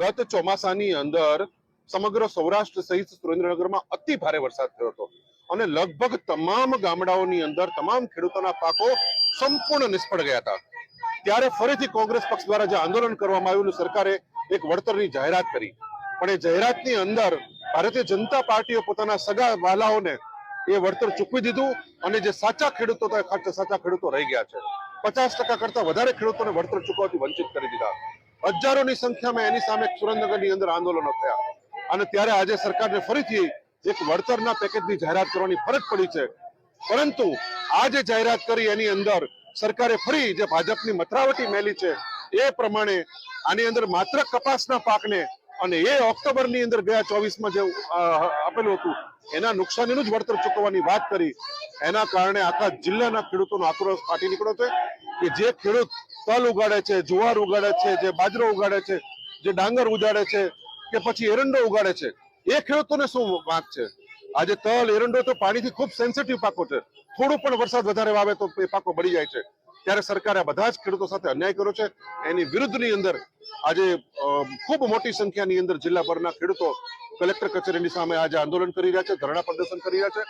ગત ચોમાસાની અંદર સમગ્ર સૌરાષ્ટ્ર સહિત સુરેન્દ્રનગરમાં અતિ ભારે વરસાદ થયો હતો. અને લગભગ તમામ ગામડાઓની અંદર, તમામ ખેડૂતોના પાકો સંપૂર્ણ નિષ્ફળ ગયા હતા. ત્યારે ફરીથી કોંગ્રેસ પક્ષ દ્વારા જે આંદોલન કરવામાં આવ્યું સરકારે એક વળતરની જાહેરાત કરી. પણ એ જાહેરાતની અંદર ભારતીય જનતા પાર્ટીએ પોતાના સગા વાલાઓને એ વળતર ચૂકવી દીધું અને જે સાચા ખેડૂતો સાચા ખેડૂતો રહી ગયા છે. પચાસ ટકા કરતા વધારે ખેડૂતોને વળતર ચૂકવવાથી વંચિત કરી દીધા. હજારોની સંખ્યામાં એની સામે સુરેન્દ્રનગરની અંદર આંદોલનો થયા. અને ત્યારે આજે સરકારને ફરીથી એક વળતરના પેકેજની જાહેરાત કરવાની ફરજ પડી છે. પરંતુ આ જે જાહેરાત કરી એની અંદર સરકારે ફરી જે ભાજપની મથરાવટી મેલી છે, એ પ્રમાણે આની અંદર માત્ર કપાસના પાકને અને એ ઓક્ટોબરની અંદર ગયા ચોવીસમાં જે આપેલું હતું, એના નુકસાનીનું જ વળતર ચૂકવવાની વાત કરી. એના કારણે આખા જિલ્લાના ખેડૂતોનો આક્રોશ ફાટી નીકળ્યો છે કે જે ખેડૂત તલ ઉગાડે છે, જુવાર ઉગાડે છે, જે બાજરો ઉગાડે છે, જે ડાંગર ઉગાડે છે, કે પછી એરંડો ઉગાડે છે. એ ખેડૂતોને શું વાંક છે? આજે તલ, એરંડો તો પાણીથી ખૂબ સેન્સિટિવ પાકો છે. થોડો પણ વરસાદ વધારે વાવે તો એ પાકો બળી જાય છે. ત્યારે સરકારે બધા જ ખેડૂતો સાથે અન્યાય કર્યો છે. એની વિરુદ્ધની અંદર આજે ખૂબ મોટી સંખ્યાની અંદર જિલ્લાભરના ખેડૂતો કલેક્ટર કચેરીની સામે આજે આંદોલન કરી રહ્યા છે, ધરણા પ્રદર્શન કરી રહ્યા છે.